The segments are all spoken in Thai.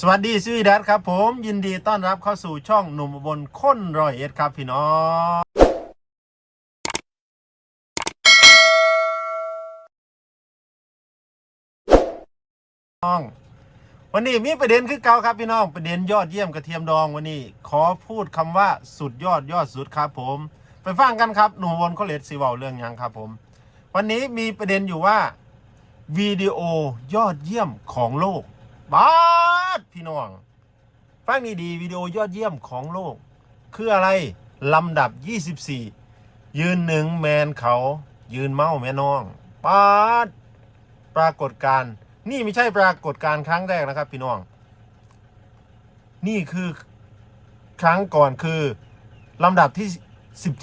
สวัสดีสวีดัสครับผมยินดีต้อนรับเข้าสู่ช่องหนุ่มอุบนค้นรอยเอ็ดครับพี่น้องวันนี้มีประเด็นคือเก่าครับพี่น้อง ประเด็นยอดเยี่ยมกระเทียมดองวันนี้ ขอพูดคำว่าสุดยอดยอดสุดครับผม ไปฟังกันครับหนุ่มอุบนเขาเลดสีเวาเรื่องยังครับผม วันนี้มีประเด็นอยู่ว่าวิดีโอยอดเยี่ยมของโลก บาดพี่น้องฟังดีๆวิดีโอยอดเยี่ยมของโลก คืออะไร ลำดับ 24 ยืนหนึ่งแมนเขายืนเมาแม่น้องปาดปรากฏการ์นี่ไม่ใช่ปรากฏการ์ครั้งแรกนะครับพี่น้อง นี่คือครั้งก่อนคือ ลำดับที่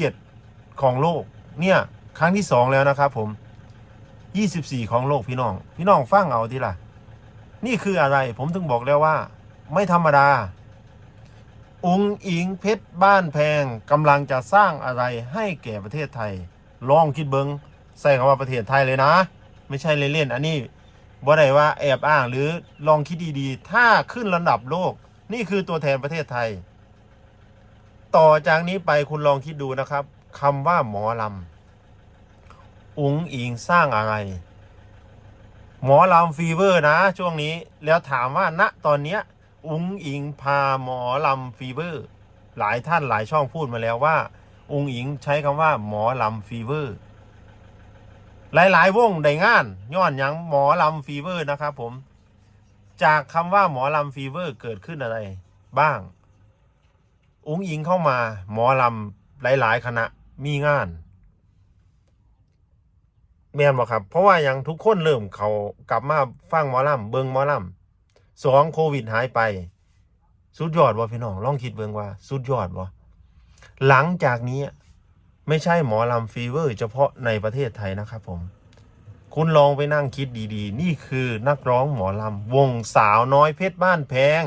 17 ของโลก เนี่ย ครั้งที่สองแล้วนะครับผม 24 ของโลกพี่น้อง พี่น้องฟังเอาทีละ นี่คืออะไร ผมถึงบอกแล้วว่า ไม่ธรรมดา องค์อิงเพชรบ้านแพงกำลังจะสร้างอะไรให้แก่ประเทศไทย ลองคิดเบิงใส่คำว่าประเทศไทยเลยนะ ไม่ใช่เล่นๆอันนี้บ่ได้ว่าแอบอ้างหรือลองคิดดีๆ ถ้าขึ้นระดับโลก นี่คือตัวแทนประเทศไทย ต่อจากนี้ไปคุณลองคิดดูนะครับคำว่าหมอลำองค์อิงสร้างอะไร หมอลำฟีเวอร์นะช่วงนี้แล้วถามว่าณตอนเนี้ยอุ้งอิงพาหมอลำฟีเวอร์ หลายท่านหลายช่องพูดมาแล้วว่า อุ้งอิงใช้คำว่า หมอลำฟีเวอร์ หลาย ๆ วงได้งานย้อนยังหมอลำฟีเวอร์นะครับผม จากคำว่าหมอลำฟีเวอร์เกิดขึ้นอะไร บ้าง อุ้งอิงเข้ามา หมอลำหลาย ๆ คณะมีงาน แม่นบ่ครับ เพราะว่าย่างทุกคนเริ่มเขากลับมาฟังหมอลำเบิงหมอลำสองโควิดหายไป สุดยอดบ่พี่น้องลองคิดเบิงว่า สุดยอดบ่หลังจากนี้ไม่ใช่หมอลำฟีเวอร์ เฉพาะในประเทศไทยนะครับผม คุณลองไปนั่งคิดดีๆ นี่คือนักร้องหมอลำวงสาวน้อยเพชรบ้านแพง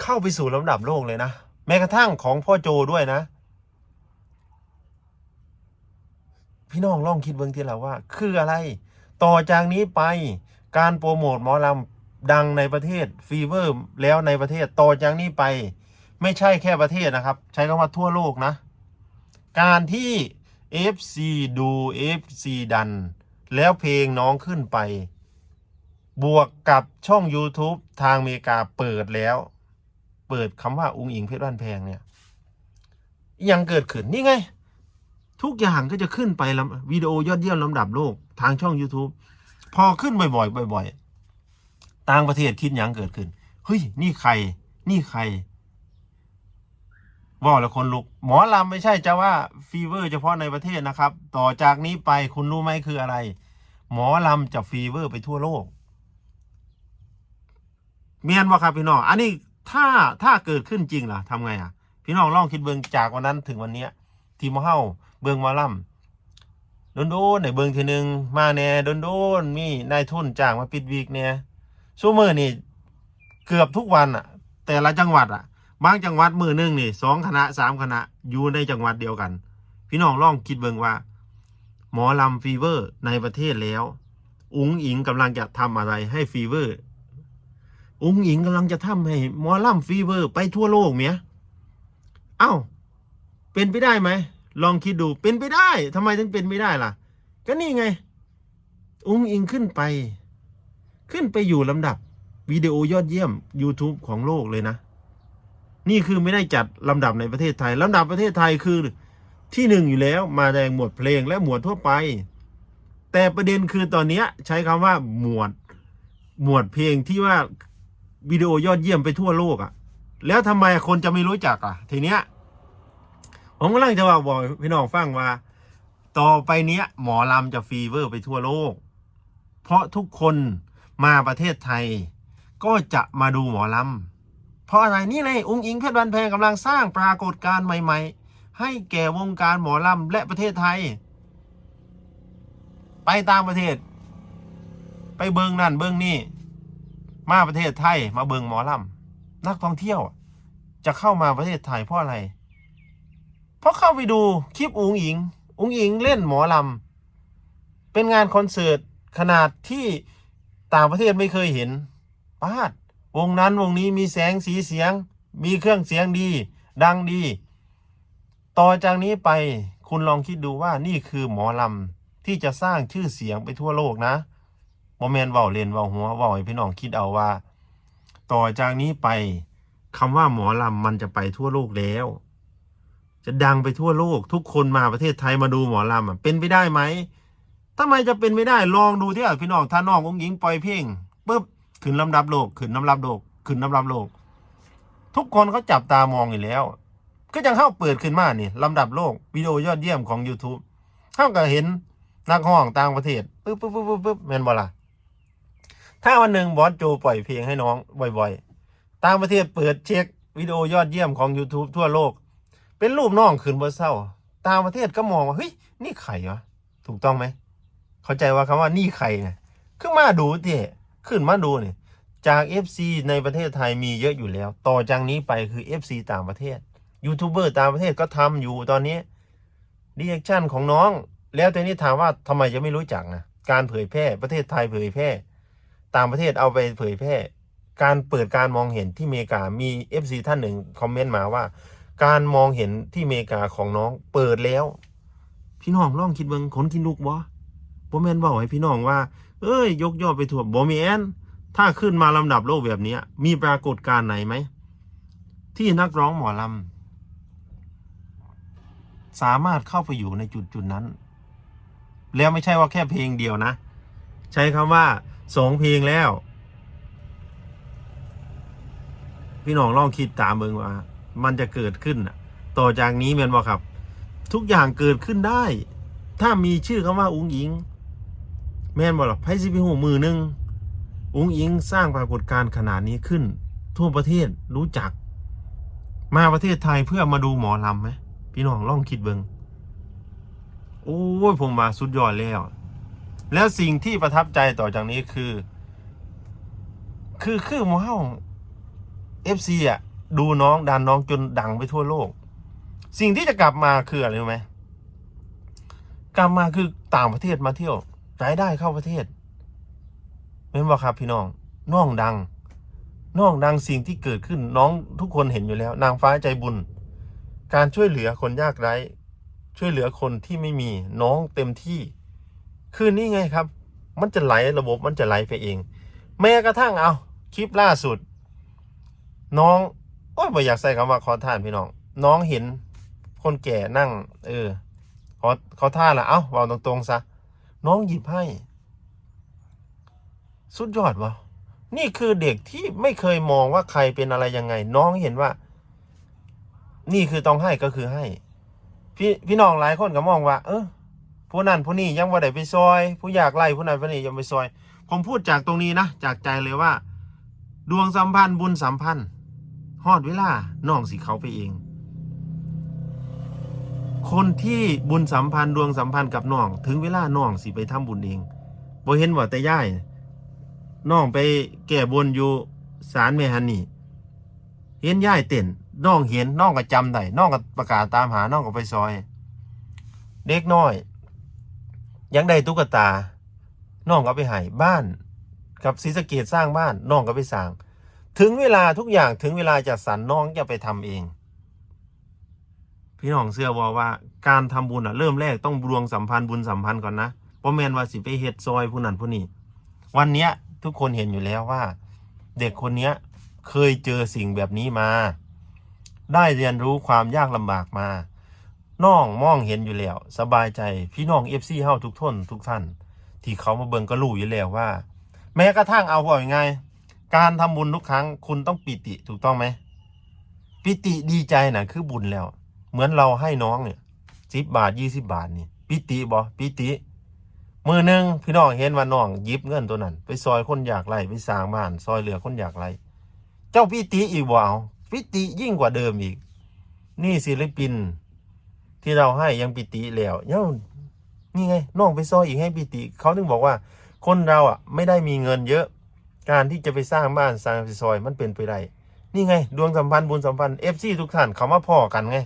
เข้าไปสู่ลำดับโลกเลยนะ แม้กระทั่งของพ่อโจด้วยนะ พี่น้องลองคิดเบื้องที่ละว่า คืออะไร ต่อจากนี้ไปการโปรโมทหมอลำดังในประเทศฟีเวอร์แล้วในประเทศต่อจากนี้ไป ไม่ใช่แค่ประเทศนะครับ ใช้คำว่าทั่วโลกนะ การที่ FC ดู FC ดัน แล้วเพลงน้องขึ้นไป บวกกับช่อง YouTube ทางอเมริกาเปิดแล้ว เปิดคำว่า อุ้งอิงเพชรบ้านแพงเนี่ยยังเกิดขึ้นนี่ไง ทุกอย่างก็จะขึ้นไปลำวิดีโอยอดเยี่ยมลำดับโลกทางช่อง YouTube พอขึ้นบ่อยๆบ่อยๆต่างประเทศคิดอย่างเกิดขึ้นเฮ้ยนี่ใคร นี่ใครว่าแล้วคนลุก หมอลำไม่ใช่จะว่าฟีเวอร์เฉพาะในประเทศนะครับ ต่อจากนี้ไปคุณรู้ไหมคืออะไร หมอลำจะฟีเวอร์ไปทั่วโลกเมียนว่าครับพี่น้อง อันนี้ถ้าถ้าเกิดขึ้นจริงล่ะทำไงอะ พี่น้องลองคิดเบิ่งจากวันนั้นถึงวันเนี้ย ทีมเฮา เบิ่งหมาล่ำโดนโดนในเบิ่งทีหนึ่งมาแน่โดนโดนมีนายทุนจ้างมาปิดวีกเนี่ยซูเมอร์นี่เกือบทุกวันอะแต่ละจังหวัดอะบางจังหวัดมือหนึ่งนี่สองคณะสามคณะอยู่ในจังหวัดเดียวกัน พี่น้องลองคิดเบิ่งว่า หมอลำฟีเวอร์ในประเทศแล้ว อุ๋งอิงกำลังจะทำอะไรให้ฟีเวอร์อุ๋งอิงกำลังจะทำให้หมอลำฟีเวอร์ไปทั่วโลกเมียเอ้า เป็นไปได้ไหม ลองคิดดูเป็นไปได้ทำไมถึงเป็นไม่ได้ล่ะ ก็นี่ไง อุ้งอิงขึ้นไป ขึ้นไปอยู่ลำดับวิดีโอยอดเยี่ยม YouTube ของโลกเลยนะ นี่คือไม่ได้จัดลำดับในประเทศไทยลำดับประเทศไทยคือที่หนึ่งอยู่แล้วมาแดงหมวดเพลงและหมวดทั่วไป แต่ประเด็นคือตอนนี้ใช้คำว่าหมวด หมวดเพลงที่ว่าวิดีโอยอดเยี่ยมไปทั่วโลกอะ่ะ แล้วทำไมคนจะไม่รู้จักอะ ทีเนี้ย ผมกำลังจะว่าบอกพี่น้องฟังว่า ต่อไปเนี้ย หมอลำจะฟีเวอร์ไปทั่วโลก เพราะทุกคนมาประเทศไทย ก็จะมาดูหมอลำเพราะอะไรนี่เลยอุ้งอิงเพชรบันแพงกำลังสร้างปรากฏการณ์ใหม่ ๆ ให้แก่วงการหมอลำและประเทศไทย ไปต่างประเทศ ไปเบิงนั่นเบิงนี่ มาประเทศไทยมาเบิงหมอลำนักท่องเที่ยว จะเข้ามาประเทศไทยเพราะอะไร ราะเข้าไปดูคลิปอุ๋งอิง อุ๋งอิงเล่นหมอลำ เป็นงานคอนเสิร์ตขนาดที่ต่างประเทศไม่เคยเห็นปาด วงนั้นวงนี้มีแสงสีเสียง มีเครื่องเสียงดี ดังดี ต่อจากนี้ไปคุณลองคิดดูว่านี่คือหมอลำ ที่จะสร้างชื่อเสียงไปทั่วโลกนะโมเมนเว้าเลนเว้าหัวเว้าให้พี่น้องคิดเอาว่า ต่อจากนี้ไปคำว่าหมอลำมันจะไปทั่วโลกแล้ว จะดังไปทั่วโลก ทุกคนมาประเทศไทยมาดูหมอลำอะเป็นไปได้ไหมทำไมจะเป็นไม่ได้ลองดูที่อะพี่น้องถ้าน้ององค์หญิงปล่อยเพลงปุ๊บขึ้นลำดับโลกขึ้นลำดับโลกขึ้นลำดับโลก ทุกคนเขาจับตามองอยู่แล้ว ก็ยังเข้าเปิดขึ้นมานี่ลำดับโลกวิดีโอยอดเยี่ยมของ YouTube เข้าก็เห็นนักห้องต่างประเทศปุ๊บปุ๊บปุ๊บปุ๊บปุ๊บแมนบอล่ะถ้าวันหนึ่งบอสโจปล่อยเพลงให้น้องบ่อย ๆ ต่างประเทศเปิดเช็ควิดีโอยอดเยี่ยมของ YouTube ทั่วโลก เป็นรูปน้องขึ้นบนเศร้า ตางประเทศก็มองว่าเฮ้ยนี่ใครวะถูกต้องไหมเข้าใจว่าคำว่านี่ใครเนี่ยขึ้นมาดูเถอะขึ้นมาดูเนี่ยจาก FC ในประเทศไทยมีเยอะอยู่แล้ว ต่อจากนี้ไปคือ FC ต่างประเทศยูทูบเบอร์ต่างประเทศก็ทำอยู่ตอนนี้รีแอคชั่นของน้อง แล้วแต่นี้ถามว่าทำไมจะไม่รู้จักนะการเผยแพร่ประเทศไทยเผยแพร่ต่างประเทศเอาไปเผยแพร่การเปิดการมองเห็นที่อเมริกามี FC ท่านหนึ่งคอมเมนต์มาว่า การมองเห็นที่อเมริกาของน้องเปิดแล้ว พี่น้องลองคิดเบิงขนกินลูกบ่บ่แมนบอกให้พี่น้องว่า เอ้ย ยกยอดไปทั่วบ่แมนถ้าขึ้นมาลำดับโลกแบบนี้มีปรากฏการณ์ไหนไหม ที่นักร้องหมอลำสามารถเข้าไปอยู่ในจุดจุดๆนั้น แล้วไม่ใช่ว่าแค่เพลงเดียวนะ ใช้คำว่าสองเพลงแล้ว พี่น้องลองคิดตามเบิงว่า มันจะเกิดขึ้นต่อจากนี้แมนบ่ครับ ทุกอย่างเกิดขึ้นได้ ถ้ามีชื่อคำว่าอุ้งอิง แม่นบ่หรอไพ่สิพิหูมือหนึ่งอุ้งอิงสร้างปรากฏการณ์ขนาดนี้ขึ้น ทั่วประเทศรู้จัก มาประเทศไทยเพื่อมาดูหมอลำไหมพี่น้องลองคิดเบิงโอ้ยผมมาสุดยอดแล้ว แล้วสิ่งที่ประทับใจต่อจากนี้คือ คือคือหมอเฮาเอฟซีอะ ดูน้องดันน้องจนดังไปทั่วโลก สิ่งที่จะกลับมาคืออะไรรู้ไหมกลับมาคือต่างประเทศมาเที่ยวรายได้เข้าประเทศเป็นบ่ครับพี่น้องน้องดังน้องดังสิ่งที่เกิดขึ้นน้องทุกคนเห็นอยู่แล้ว นางฟ้าใจบุญ การช่วยเหลือคนยากไร้ ช่วยเหลือคนที่ไม่มีน้องเต็มที่ คือนี่ไงครับ มันจะไหลระบบมันจะไหลไปเอง แม้กระทั่งเอาคลิปล่าสุด น้อง โอ้ยไม่อยากใส่คำว่าขอทานพี่น้อง น้องเห็นคนแก่นั่ง เออ ขอขาท่าละเอ้าเวาตรงๆซะ น้องหยิบให้ สุดยอดวะนี่คือเด็กที่ไม่เคยมองว่าใครเป็นอะไรยังไง น้องเห็นว่า นี่คือต้องให้ก็คือให้ พี่พี่น้องหลายคนก็มองว่า เออผู้นั้นผู้นี้ยังว่าได้ไปซอย ผู้อยากไล่ผู้นั้นผู้นี้ยังไปซอย ผมพูดจากตรงนี้นะจากใจเลยว่า ดวงสัมพันธ์บุญสัมพันธ์ ฮอดเวลาน้องสิเขาไปเอง คนที่บุญสัมพันธ์ดวงสัมพันธ์กับน้อง ถึงเวลาน้องสิไปทำบุญเองบ่เห็นว่าแต่ย่ายน้องไปแก้บนอยู่ศาลแม่ฮันนี่เห็นย่ายเต้นน้องเห็นน้องก็จำได้น้องก็ประกาศตามหาน้องก็ไปซอย เด็กน้อย ยังได้ตุ๊กตาน้องก็ไปให้บ้าน กับศรีสะเกดสร้างบ้านน้องก็ไปสร้าง ถึงเวลาทุกอย่างถึงเวลาจัดสรรน้องจะไปทำเอง พี่น้องเชื่อว่าว่า การทำบุญอะเริ่มแรกต้องดวงสัมพันธ์บุญสัมพันธ์ก่อนนะเพราะแมนว่าสิไปเฮ็ดซอยผู้นั้นผู้นี้วันเนี้ยทุกคนเห็นอยู่แล้วว่า เด็กคนเนี้ยเคยเจอสิ่งแบบนี้มา ได้เรียนรู้ความยากลำบากมาน้องมองเห็นอยู่แล้ว สบายใจพี่น้องเอฟซีเฮาทุกท่นทุกท่าน ที่เขามาเบิ่งก็รู้อยู่แล้วว่า แม้กระทั่งเอาว่ายังไง การทำบุญทุกครั้ง คุณต้องปิติถูกต้องไหมปิติดีใจน่ะคือบุญแล้ว เหมือนเราให้น้องเนี่ยสิบบาทยี่สิบาทนี่ปิติบอปิติ มือหนึ่งพี่น้องเห็นว่าน้องยิบเงินตัวนั้น ไปซอยคนอยากไร่ไปสร้างบ้านซอยเหลือคนอยากไร่เจ้าปิติอีกบ่เอาปิติยิ่งกว่าเดิมอีก นี่ศิลปิน ที่เราให้ยังปิติแล้วเย้านี่ไงน้องไปซอยอีกให้ปิติ เขาถึงบอกว่า คนเราอะ ไม่ได้มีเงินเยอะ การที่จะไปสร้างบ้านสร้างซอยมันเป็นไปได้ นี่ไง ดวงสัมพันธ์บุญสัมพันธ์เอฟซีทุกท่านเขามาพ่อกันไง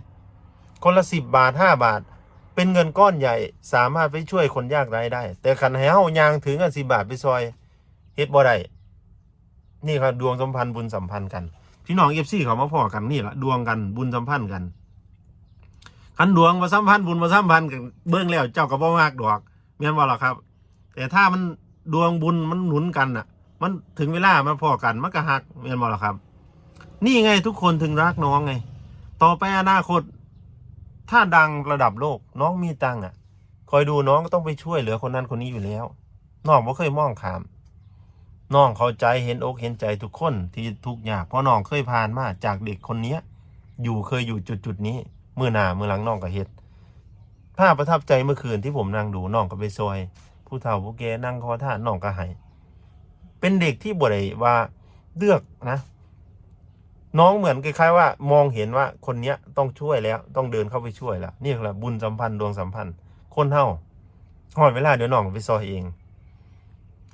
คนละสิบบาทห้าบาท เป็นเงินก้อนใหญ่สามารถไปช่วยคนยากไร้ได้ แต่ขันให้เฮายางถึงกันสิบาทไปซอยเฮ็ดบ่ได้นี่ครับดวงสัมพันธ์บุญสัมพันธ์กันพี่น้องเอฟซีเขามาพ่อกันนี่แหละดวงกันบุญสัมพันธ์กันคันดวงมาสัมพันธ์บุญมาสัมพันธ์กันเบื้องแล้วเจ้าก็บ่มากดอกแม่นบ่ล่ะครับ แต่ถ้ามันดวงบุญมันหนุนกันอะ มันถึงเวลามันพอกันมันก็หักแม่นบ่ล่ะครับ นี่ไงทุกคนถึงรักน้องไง ต่อไปอนาคต ถ้าดังระดับโลกน้องมีตังอะ คอยดูน้องก็ต้องไปช่วยเหลือคนนั้นคนนี้อยู่แล้วน้องไม่เคยมองขามน้องเข้าใจเห็นอกเห็นใจทุกคนที่ทุกข์ยากเพราะน้องเคยผ่านมาจากเด็กคนเนี้ย อยู่เคยอยู่จุดจุดนี้มือหน้ามือหลังน้องก็เฮ็ดภาพประทับใจเมื่อคืนที่ผมนั่งดูน้องก็ไปซอย ผู้เฒ่าผู้แกนั่งคอท่าน้องก็ให้ เป็นเด็กที่บ่ได้ว่าเลือกนะ น้องเหมือนคล้ายๆว่า มองเห็นว่าคนเนี้ยต้องช่วยแล้ว ต้องเดินเข้าไปช่วยแล้วนี่แหละบุญสัมพันธ์ดวงสัมพันธ์ คนเฮาหอดเวลาเดี๋ยวน้องไปซอยเอง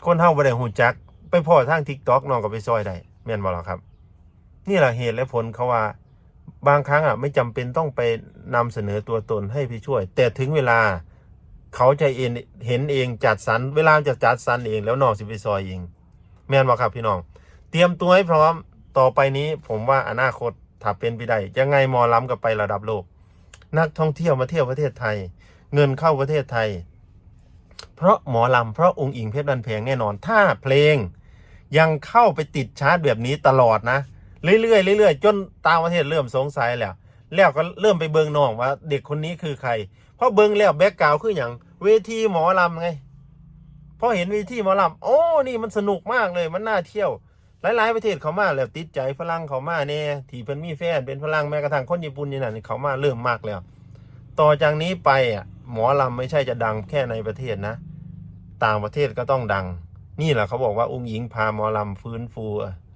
คนเฮาบ่ได้หูจัก ไปพอทาง TikTok น้องก็ไปซอยได้แม่นบ่ล่ะครับ นี่แหละเหตุและผลเขาว่า บางครั้งอะ ไม่จำเป็นต้องไปนำเสนอตัวตนให้พี่ช่วย แต่ถึงเวลาเขาจะเองเห็นเองจัดสรรเวลาจะจัดสรรเองแล้วน้องสิไปซอยเอง แม่นบ่ครับพี่น้อง เตรียมตัวให้พร้อมต่อไปนี้ผมว่าอนาคตถ้าเป็นไปได้ยังไงหมอล้ำกับไประดับโลก นักท่องเที่ยวมาเที่ยวประเทศไทย เงินเข้าประเทศไทย เพราะหมอลำเพราะองค์อิงเพชรบันเพงแน่นอนถ้าเพลง ยังเข้าไปติดชาร์ตแบบนี้ตลอดนะเรื่อยๆเรื่อยๆจนต่างประเทศเริ่มสงสัยแล้ว แล้วก็เริ่มไปเบิงน้องว่า เด็กคนนี้คือใคร เพราะเบิงแล้วแบ็กกราวคืออย่างเวทีหมอลำไง พอเห็นเวทีหมอลำโอ้นี่มันสนุกมากเลยมันน่าเที่ยว หลาย ๆ ประเทศเขามาแล้วติดใจฝรั่งเขามาแน่ที่เพิ่นมีแฟนเป็นฝรั่งแม้กระทั่งคนญี่ปุ่นนี่นั่นเขามาเริ่มมากแล้ว ต่อจากนี้ไปอะหมอลำไม่ใช่จะดังแค่ในประเทศนะ ต่างประเทศก็ต้องดัง นี่แหละเขาบอกว่าอุ้งหญิงพาหมอลำฟื้นฟู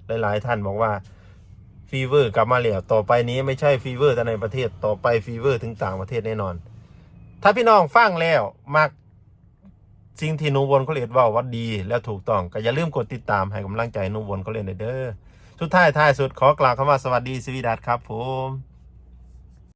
หลาย ๆ ท่านบอกว่าฟีเวอร์กลับมาแล้วต่อไปนี้ไม่ใช่ฟีเวอร์แต่ในประเทศต่อไปฟีเวอร์ถึงต่างประเทศแน่นอน ถ้าพี่น้องฟังแล้วมัก สิ่งที่นูวนเขาเรียกว่าว่าดีแล้วถูกต้องก็อย่าลืมกดติดตามให้กำลังใจนูวนเขาเรียนเด้อสุดท้ายท้ายสุดขอกล่าวคำว่าสวัสดีสวีดัสครับผม